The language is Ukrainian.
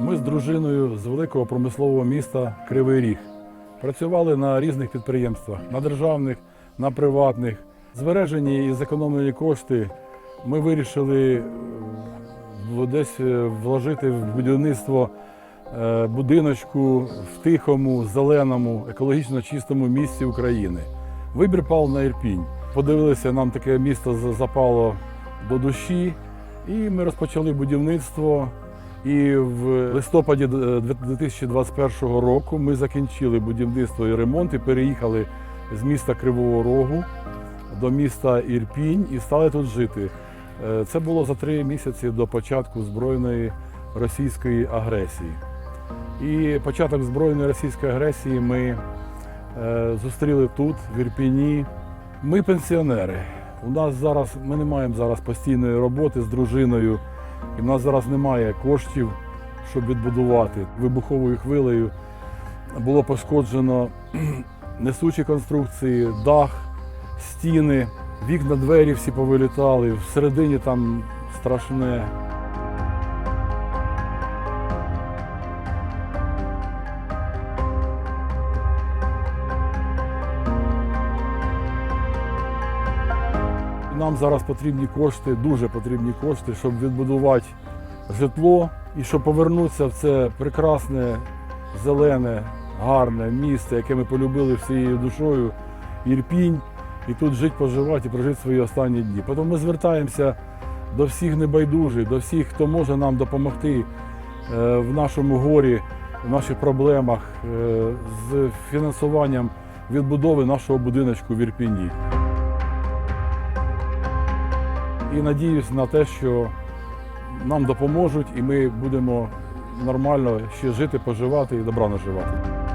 Ми з дружиною з великого промислового міста Кривий Ріг працювали на різних підприємствах, на державних, на приватних. Збережені і зекономлені кошти ми вирішили е, десь е, вложити в будівництво е, будиночку в тихому, зеленому, екологічно чистому місті України. Вибір пав на Ірпінь. Подивилися, нам таке місто за- запало до душі, і ми розпочали будівництво. І в листопаді е, 2021 року ми закінчили будівництво і ремонт і переїхали з міста Кривого Рогу до міста Ірпінь і стали тут жити. Е, Це було за три місяці до початку збройної російської агресії. І початок збройної російської агресії ми е, зустріли тут, в Ірпіні. Ми пенсіонери. У нас зараз ми не маємо зараз постійної роботи з дружиною, і в нас зараз немає коштів, щоб відбудувати. Вибуховою хвилею було пошкоджено несучі конструкції, дах, стіни, вікна, двері всі повилітали. Всередині там страшне. Нам зараз потрібні кошти, дуже потрібні кошти, щоб відбудувати житло і щоб повернутися в це прекрасне, зелене, гарне місце, яке ми полюбили всією душою, Ірпінь, і тут жити, поживати і прожити свої останні дні. Тому ми звертаємося до всіх небайдужих, до всіх, хто може нам допомогти е, в нашому горі, в наших проблемах е, з фінансуванням відбудови нашого будиночку в Ірпіні. І надіюсь на те, що нам допоможуть, і ми будемо нормально ще жити, поживати і добра наживати.